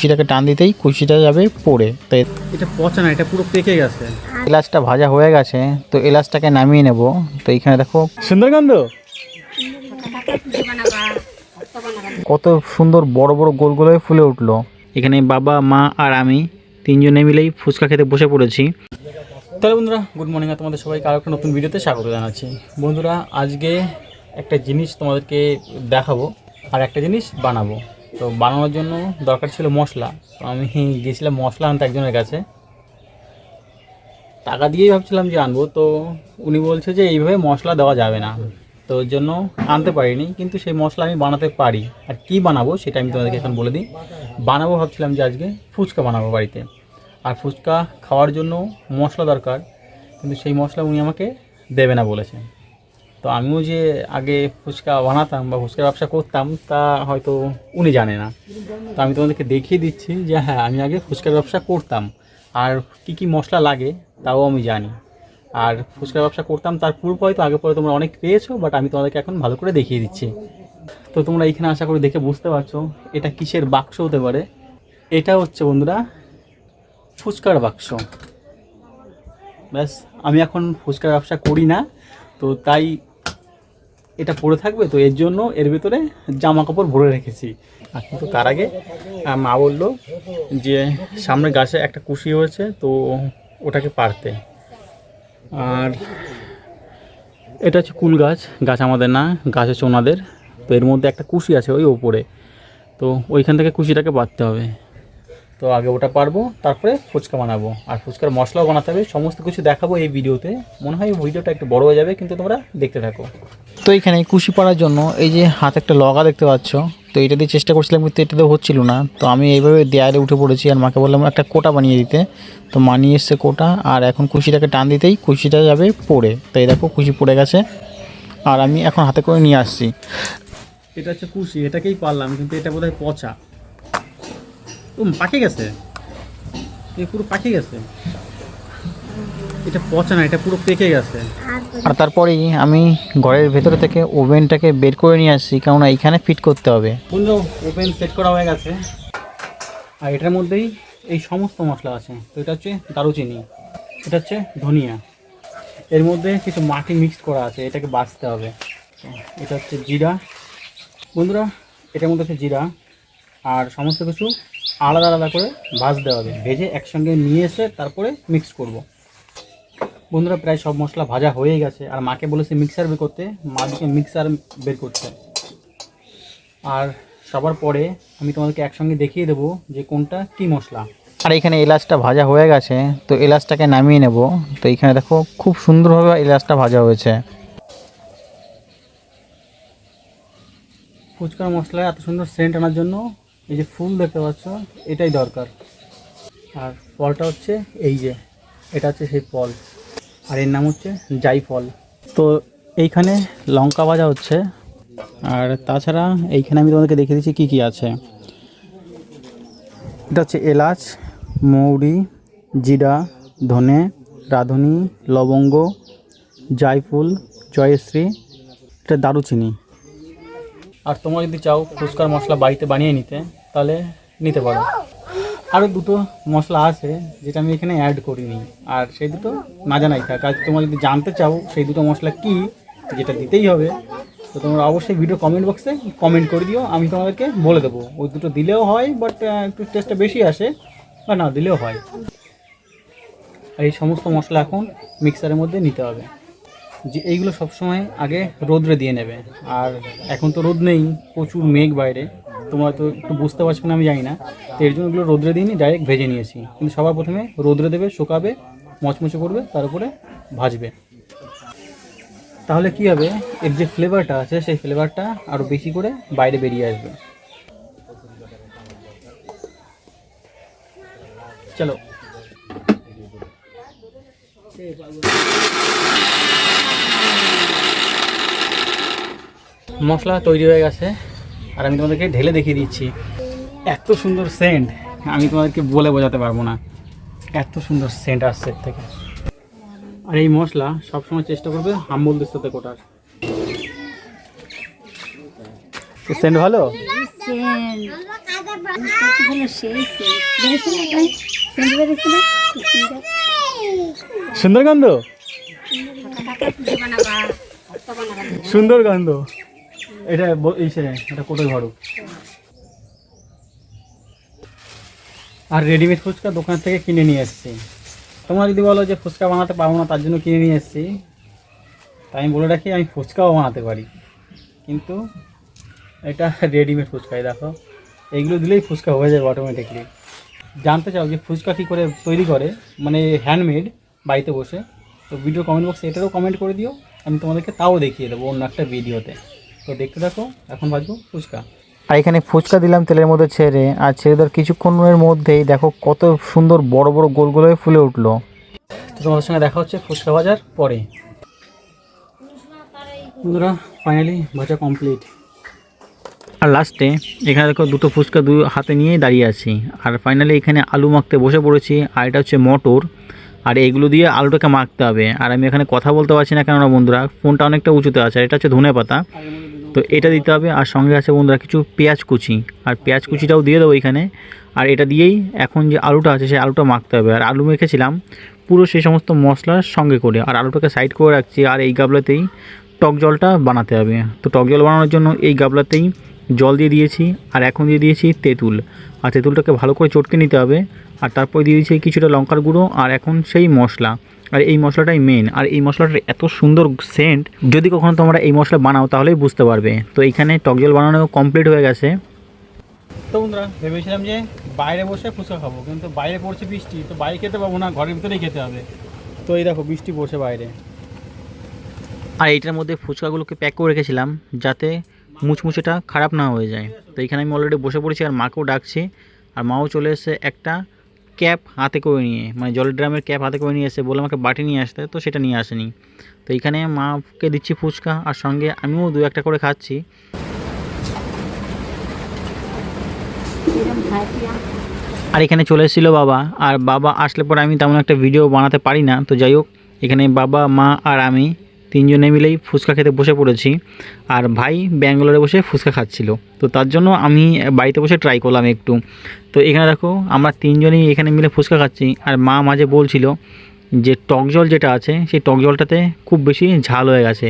কুশিটাকে টান দিতেই কুচিটা যাবে পড়ে। তাই এটা পচা না এটা পুরো পেকে গেছে। এলাচটা ভাজা হয়ে গেছে তো এলাচটাকে নামিয়ে নেব। তো এখানে দেখো সুন্দর গন্ধ কত সুন্দর বড় বড় গোল গোল হয়ে ফুলে উঠল। এখানে বাবা মা আর আমি তিনজনে মিলেই ফুচকা খেতে বসে পড়েছি। তাহলে বন্ধুরা গুড মর্নিং আর তোমাদের সবাইকে আরও একটা নতুন ভিডিওতে স্বাগত জানাচ্ছি। বন্ধুরা আজকে একটা জিনিস তোমাদেরকে দেখাবো আর একটা জিনিস বানাবো। তো বানানোর জন্য দরকার ছিল মশলা। তো আমি গিয়েছিলাম মশলা আনতে একজনের কাছে। টাকা দিয়েই ভাবছিলাম যে আনব, তো উনি বলছে যে এইভাবে মশলা দেওয়া যাবে না। তো ওর জন্য আনতে পারিনি, কিন্তু সেই মশলা আমি বানাতে পারি। আর কি বানাবো সেটা আমি তোমাদেরকে এখন বলে দিই। বানাবো ভাবছিলাম যে আজকে ফুচকা বানাবো বাড়িতে। আর ফুচকা খাওয়ার জন্য মশলা দরকার, কিন্তু সেই মশলা উনি আমাকে দেবে না বলেছে। তো আমিও যে আগে ফুচকা বানাতাম বা ফুচকার ব্যবসা করতাম, তা হয়তো উনি জানে না। তো আমি তোমাদেরকে দেখিয়ে দিচ্ছি যে হ্যাঁ আমি আগে ফুচকার ব্যবসা করতাম। আর কি কি মশলা লাগে, তাও আমি জানি। আর ফুচকার ব্যবসা করতাম, তার পূর্ব হয়তো আগে পরে তোমরা অনেক পেয়েছ বাট আমি তোমাদেরকে এখন ভালো করে দেখিয়ে দিচ্ছি। তো তোমরা এইখানে আশা করি দেখে বুঝতে পারছ, এটা কিসের বাক্স হতে পারে? এটা হচ্ছে, বন্ধুরা, ফুচকার বাক্স। ব্যাস, আমি এখন ফুচকার ব্যবসা করি না, তো তাই এটা পড়ে থাকবে, তো এর জন্য এর ভিতরে জামা কাপড় ভরে রেখেছি। আর কিন্তু তার আগে মা বলল যে সামনে গাছে একটা কুশি হয়েছে, তো ওটাকে পারতে আর এটা হচ্ছে কুল গাছ গাছ আমাদের না, গাছ হচ্ছে ওনাদের তো এর মধ্যে একটা কুশি আছে ওই ওপরে। তো ওইখান থেকে কুশিটাকে বাঁধতে হবে। তো আগে ওটা পারব তারপরে ফুচকা বানাবো। আর ফুচকার মশলাও বানাতে হবে সমস্ত কিছু দেখাবো এই ভিডিওতে। মনে হয় ভিডিওটা একটু বড় হয়ে যাবে কিন্তু তোমরা দেখতে থাকো। তো এখানে কুশি পাড়ার জন্য এই যে হাতে একটা লগা দেখতে পাচ্ছ তো এটা দিয়ে চেষ্টা করছিলাম কিন্তু এটাতে হচ্ছিল না। তো আমি এইভাবে দেয়ালে উঠে পড়েছি আর মাকে বললাম একটা কোটা বানিয়ে দিতে। তো মানিয়ে এসছে কোটা আর এখন কুশিটাকে টান দিতেই কুশিটা যাবে পড়ে। তাই দেখো কুশি পড়ে গেছে। আর আমি এখন হাতে করে নিয়ে আসছি। এটা হচ্ছে কুশি এটাকেই পারলাম কিন্তু এটা বোধহয় পচা। পাকে গেছে। এ পুরো পাকে গেছে। এটা পচা না এটা পুরো পেকে গেছে। আর তারপরেই আমি ঘরের ভেতরে থেকে ওভেনটাকে বের করে নিয়ে আসছি কারণ এইখানে ফিট করতে হবে। বন্ধু ওভেন সেট করা হয়ে গেছে। আর এটার মধ্যেই এই সমস্ত মশলা আছে। তো এটা হচ্ছে দারুচিনি এটা হচ্ছে ধনিয়া। এর মধ্যে কিছু মাটি মিক্সড করা আছে এটাকে বাছতে হবে। এটা হচ্ছে জিরা। বন্ধুরা এটার মধ্যে হচ্ছে জিরা। আর সমস্ত কিছু আলাদা আলাদা করে ভাজতে হবে। ভেজে একসঙ্গে নিয়ে এসে তারপরে মিক্স করব। বন্ধুরা, প্রায় সব মশলা ভাজা হয়ে গেছে। আর মাকে বলেছে মিক্সার বের করতে। মা দিকে মিক্সার বের করতে আর সবার পরে আমি তোমাদেরকে একসঙ্গে দেখিয়ে দেবো যে কোনটা কি মশলা। আর এখানে এলাচটা ভাজা হয়ে গেছে। তো এলাচটাকে নামিয়ে নেব। তো এখানে দেখো, খুব সুন্দরভাবে এলাচটা ভাজা হয়েছে। ফুচকার মশলায় এত সুন্দর সেন্ট আনার জন্য এই যে ফুল দেখতে পাচ্ছ, এটাই দরকার। আর ফলটা হচ্ছে এই যে, এটা হচ্ছে সেই ফল। আর এর নাম হচ্ছে জাইফল। তো এইখানে লঙ্কা ভাজা হচ্ছে। আর তাছাড়া এইখানে আমি তোমাদেরকে দেখিয়ে দিচ্ছি কী কী আছে। এটা হচ্ছে এলাচ, মৌরি, জিরা, ধনে, রাঁধুনি, লবঙ্গ জায়ফুল জয়শ্রী, এটা দারুচিনি। আর তোমরা যদি চাও ফুচকার মশলা বাড়িতে বানিয়ে নিতে তাহলে নিতে পারো। আরও দুটো মশলা আছে যেটা আমি এখানে অ্যাড করিনি। আর সেই দুটো না জানাই থাক। আর তোমরা যদি জানতে চাও সেই দুটো মশলা কি, যেটা দিতেই হবে, তো তোমরা অবশ্যই ভিডিও কমেন্ট বক্সে কমেন্ট করে দিও। আমি তোমাদেরকে বলে দেবো। ওই দুটো দিলেও হয় বাট একটু টেস্টটা বেশি আসে, বা না দিলেও হয়। আর এই সমস্ত মশলা এখন মিক্সারের মধ্যে নিতে হবে। যে এইগুলো সবসময় আগে রোদ্রে দিয়ে নেবে। আর এখন তো রোদ নেই, প্রচুর মেঘ বাইরে। তোমরা তো একটু বুঝতে পারছ না আমি জানি না। তো এর জন্য এগুলো রোদ্রে দিইনি ডাইরেক্ট ভেজে নিয়েছি। কিন্তু সবার প্রথমে রোদ্রে দেবে, শুকাবে, মচমচে করবে, তার উপরে ভাজবে। তাহলে কি হবে? এর যে ফ্লেভারটা আছে, সেই ফ্লেভারটা আরও বেশি করে বাইরে বেরিয়ে আসবে। চলো। মশলা তৈরি হয়ে গেছে। আর আমি তোমাদেরকে ঢেলে দেখিয়ে দিচ্ছি। এত সুন্দর সেন্ট আমি তোমাদেরকে বলে বোঝাতে পারব না। এত সুন্দর সেন্ট আসছে এর থেকে। আর এই মশলা সবসময় চেষ্টা করবে হাম্বলদের সাথে কোটার। সেন্ট ভালো? সেন্ট সুন্দর গন্ধ এটা ব- ইসে এটা কোটোই ঘর আর রেডিমেড ফুচকা দোকান থেকে কিনে নিয়ে এসেছি। তোমরা যদি বলো যে ফুচকা বানাতে পারব না, তার জন্য কিনে নিয়ে এসেছি। তাই আমি বলে রাখি, আমি ফুচকাও বানাতে পারি। কিন্তু এটা রেডিমেড ফুচকাই দেখো। এইগুলো দিলেই ফুচকা হয়ে যাবে অটোমেটিকলি জানতে চাও যে ফুচকা কী করে তৈরি করে? মানে হ্যান্ডমেড বাড়িতে বসে। তো ভিডিও কমেন্ট বক্সে এটারও কমেন্ট করে দিও আমি তোমাদেরকে তাও দেখিয়ে দেবো অন্য একটা ভিডিওতে তো। দেখতে থাকো এখন বাজবো ফুচকা। আর এখানে ফুচকা দিলাম তেলের মধ্যে ছেড়ে। আর ছেড়ে দেওয়ার কিছুক্ষণের মধ্যেই দেখো কত সুন্দর বড় বড় গোল গোল হয়ে ফুলে উঠল। তো তোমাদের সঙ্গে দেখা হচ্ছে ফুচকা ভাজার পরে। বন্ধুরা ফাইনালি ভাজা কমপ্লিট আর লাস্টে এখানে দেখো দুটো ফুচকা দু হাতে নিয়ে দাঁড়িয়ে আছি। আর ফাইনালি এখানে আলু মাখতে বসে পড়েছি আর এটা হচ্ছে মটর। আর এগুলো দিয়ে আলুটাকে মাখতে হবে। আর আমি এখানে কথা বলতে পারছি না কেননা বন্ধুরা, ফোনটা অনেকটা উঁচুতে আছে, আর এটা হচ্ছে ধনে পাতা। তো এটা দিতে হবে, আর সঙ্গে আছে বন্ধুরা কিছু পেঁয়াজ কুচি। আর পেঁয়াজ কুচিটাও দিয়ে দেবো এখানে। আর এটা দিয়েই এখন যে আলুটা আছে, সেই আলুটা মাখতে হবে। আর আলু মেখেছিলাম, পুরো সেই সমস্ত মশলার সঙ্গে করে। আর আলুটাকে সাইড করে রাখছি, আর এই গাবলাতেই টক জলটা বানাতে হবে। তো টক জল বানানোর জন্য এই গাবলাতেই জল দিয়ে দিয়েছি আর এখন দিয়ে দিয়েছি তেঁতুল। আর তেঁতুলটাকে ভালো করে চটকে নিতে হবে আর তারপর দিয়ে দিয়েছি কিছুটা লঙ্কার গুঁড়ো আর এখন সেই মশলা। আর এই মশলাটাই মেন আর এই মশলাটার এত সুন্দর সেন্ট যদি কখনো তোমরা এই মশলা বানাও তাহলেই বুঝতে পারবে। তো এইখানে টক জল বানানো কমপ্লিট হয়ে গেছে। তো বন্ধুরা ভেবেছিলাম যে বাইরে বসে ফুচকা খাব কিন্তু বাইরে পড়ছে বৃষ্টি তো বাইরে খেতে পাবো না ঘরের ভিতরেই খেতে হবে। তো এই দেখো বৃষ্টি পড়ছে বাইরে। আর এইটার মধ্যে ফুচকাগুলোকে প্যাক করে রেখেছিলাম যাতে মুচমুচেটা খারাপ না হয়ে যায়। তো এখানে আমি অলরেডি বসে পড়েছি আর মাকেও ডাকছি। আর মাও চলে এসে একটা ক্যাপ হাতে করে নিয়ে মানে জলের ড্রামের ক্যাপ হাতে করে নিয়ে এসে বলে আমাকে বাটি নিয়ে আসতে, তো সেটা নিয়ে আসেনি। তো এখানে মাকে দিচ্ছি ফুচকা আর সঙ্গে আমিও দু একটা করে খাচ্ছি। আর এখানে চলে এসেছিল বাবা, আর বাবা আসলে পরে আমি তেমন একটা ভিডিও বানাতে পারি না। তো যাই হোক, এখানে বাবা, মা আর আমি তিনজনে মিলেই ফুচকা খেতে বসে পড়েছি। আর ভাই ব্যাঙ্গালোরে বসে ফুচকা খাচ্ছিল। তো তার জন্য আমি বাড়িতে বসে ট্রাই করলাম একটু। তো এখানে দেখো, আমরা তিনজনেই এখানে মিলে ফুচকা খাচ্ছি। আর মা মাঝে বলছিল যে টক জল যেটা আছে, সেই টক জলটাতে খুব বেশি ঝাল হয়ে গেছে।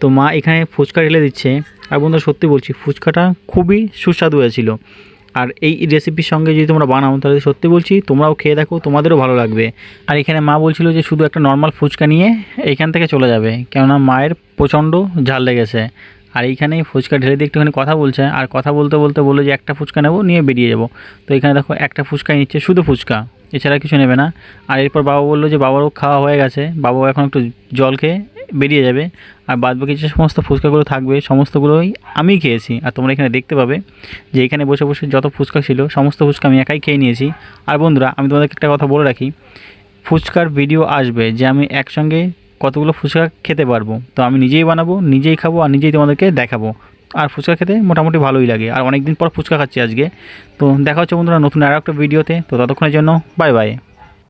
তো মা এখানে ফুচকা ঢেলে দিচ্ছে। আর বন্ধু সত্যি বলছি, ফুচকাটা খুবই সুস্বাদু হয়েছিল। আর এই রেসিপির সঙ্গে যদি তোমরা বানাও, তাহলে সত্যি বলছি তোমরাও খেয়ে দেখো, তোমাদেরও ভালো লাগবে। আর এখানে মা বলছিল যে শুধু একটা নর্মাল ফুচকা নিয়ে এইখান থেকে চলে যাবে, কেননা মায়ের প্রচণ্ড ঝাল লেগেছে। আর এইখানে ফুচকা ঢেলে দিয়ে একটুখানি কথা বলছে, আর কথা বলতে বলতে বলল যে একটা ফুচকা নেব, নিয়ে বেরিয়ে যাব। তো এখানে দেখো একটা ফুচকাই নিচ্ছে, শুধু ফুচকা, এছাড়া কিছু নেবে না। আর এরপর বাবা বলল যে বাবারও খাওয়া হয়ে গেছে, বাবাও এখন একটু জল খেয়ে বেরিয়ে যাবে। আর বাদ বাকি যে সমস্ত ফুচকাগুলো থাকবে, সমস্তগুলোই আমিই খেয়েছি। আর তোমরা এখানে দেখতে পাবে যে এখানে বসে বসে যত ফুচকা ছিল, সমস্ত ফুচকা আমি একাই খেয়ে নিয়েছি। আর বন্ধুরা, আমি তোমাদেরকে একটা কথা বলে রাখি, ফুচকার ভিডিও আসবে যে আমি একসঙ্গে কতগুলো ফুচকা খেতে পারব। তো আমি নিজেই বানাবো, নিজেই খাব আর নিজেই তোমাদেরকে দেখাবো। আর ফুচকা খেতে মোটামুটি ভালোই লাগে। আর অনেক দিন পর ফুচকা খাচ্ছি আজকে। তো দেখা হচ্ছে বন্ধুরা নতুন আর একটা ভিডিওতে তো। ততক্ষণের জন্য বাই বাই